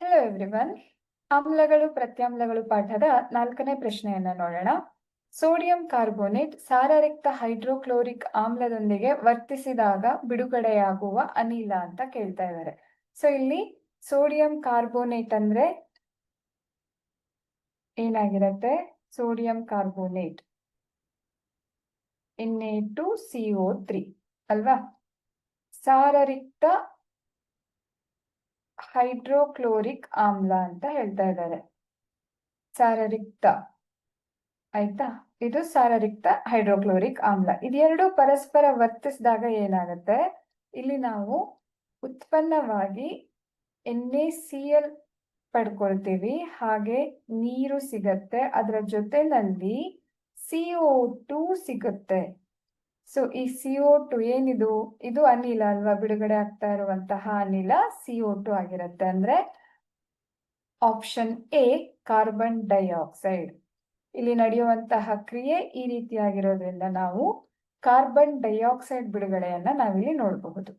Hello everyone ಆಮ್ಲಗಳು, ಪ್ರತ್ಯಾಮ್ಲಗಳು ಪಾಠದ ನಾಲ್ಕನೇ ಪ್ರಶ್ನೆಯನ್ನ ನೋಡೋಣ. ಸೋಡಿಯಂ ಕಾರ್ಬೋನೇಟ್ ಸಾರರಿಕ್ತ ಹೈಡ್ರೋಕ್ಲೋರಿಕ್ ಆಮ್ಲದೊಂದಿಗೆ ವರ್ತಿಸಿದಾಗ ಬಿಡುಗಡೆಯಾಗುವ ಅನಿಲ ಅಂತ ಕೇಳ್ತಾ ಇದ್ದಾರೆ ಸೊ ಇಲ್ಲಿ ಸೋಡಿಯಂ ಕಾರ್ಬೋನೇಟ್ ಅಂದ್ರೆ ಏನಾಗಿರತ್ತೆ? Sodium carbonate. N A two C O three ಅಲ್ವಾ? ಸಾರರಿಕ್ತ ಹೈಡ್ರೋಕ್ಲೋರಿಕ್ ಆಮ್ಲ ಅಂತ ಹೇಳ್ತಾ ಇದ್ದಾರೆ. ಸಾರರಿಕ್ತ, ಆಯ್ತಾ? ಇದು ಸಾರರಿಕ್ತ ಹೈಡ್ರೋಕ್ಲೋರಿಕ್ ಆಮ್ಲ. ಇದೆರಡು ಪರಸ್ಪರ ವರ್ತಿಸಿದಾಗ ಏನಾಗುತ್ತೆ? ಇಲ್ಲಿ ನಾವು ಉತ್ಪನ್ನವಾಗಿ ಎನ್ ಎ ಸಿ ಎಲ್ ಪಡ್ಕೊಳ್ತೀವಿ. ಹಾಗೆ ನೀರು ಸಿಗತ್ತೆ. ಅದರ ಜೊತೆನಲ್ಲಿ ಸಿ ಒ ಟು ಸಿಗುತ್ತೆ. ಸೊ ಈ ಸಿ ಟು ಏನಿದು? ಇದು ಅನಿಲ ಅಲ್ವಾ? ಬಿಡುಗಡೆ ಆಗ್ತಾ ಇರುವಂತಹ ಅನಿಲ ಸಿ ಟು ಆಗಿರುತ್ತೆ ಅಂದ್ರೆ ಆಪ್ಷನ್ ಎ ಕಾರ್ಬನ್ ಡೈಆಕ್ಸೈಡ್ ಇಲ್ಲಿ ನಡೆಯುವಂತಹ ಕ್ರಿಯೆ ಈ ರೀತಿಯಾಗಿರೋದ್ರಿಂದ ನಾವು ಕಾರ್ಬನ್ ಡೈಆಕ್ಸೈಡ್ ಬಿಡುಗಡೆಯನ್ನ ನಾವಿಲ್ಲಿ ನೋಡಬಹುದು.